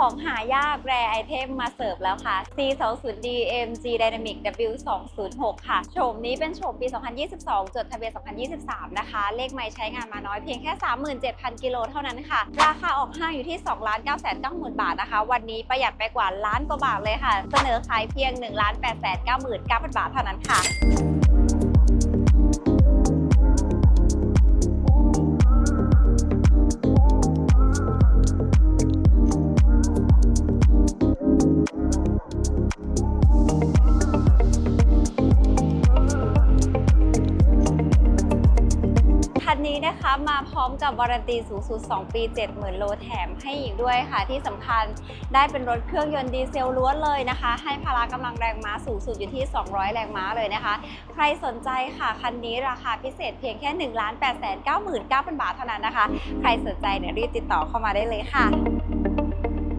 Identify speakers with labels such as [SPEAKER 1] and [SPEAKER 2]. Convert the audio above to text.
[SPEAKER 1] ของหายากแรไอเทมมาเสิร์ฟแล้วค่ะ C20D MG Dynamic W206 ค่ะ โฉมนี้เป็นโฉมปี 2022 จดทะเบียน 2023 นะคะ เลขไม่ใช้งานมาน้อยเพียงแค่ 37,000 กิโลเท่านั้นค่ะ ราคาออกห้างอยู่ที่ 2 9 9 9 0 0 0 บาทนะคะ วันนี้ประหยัดไปกว่าล้านกว่าบาทเลยค่ะ เสนอขายเพียง 1 8 9 9 0 0 0 บาทเท่านั้นค่ะ คันนี้นะคะมาพร้อมกับวารันตีสูงสุด 2 ปี 70,000 โลแถมให้อีกด้วยค่ะ ที่สำคัญได้เป็นรถเครื่องยนต์ดีเซลล้วนเลยนะคะ ให้พละกำลังแรงม้าสูงสุดอยู่ที่ 200 แรงม้าเลยนะคะ ใครสนใจค่ะ คันนี้ราคาพิเศษเพียงแค่ 1 8 9 9 0 0 0 บาทเท่านั้นนะคะ ใครสนใจเนี่ยรีบติดต่อเข้ามาได้เลยค่ะ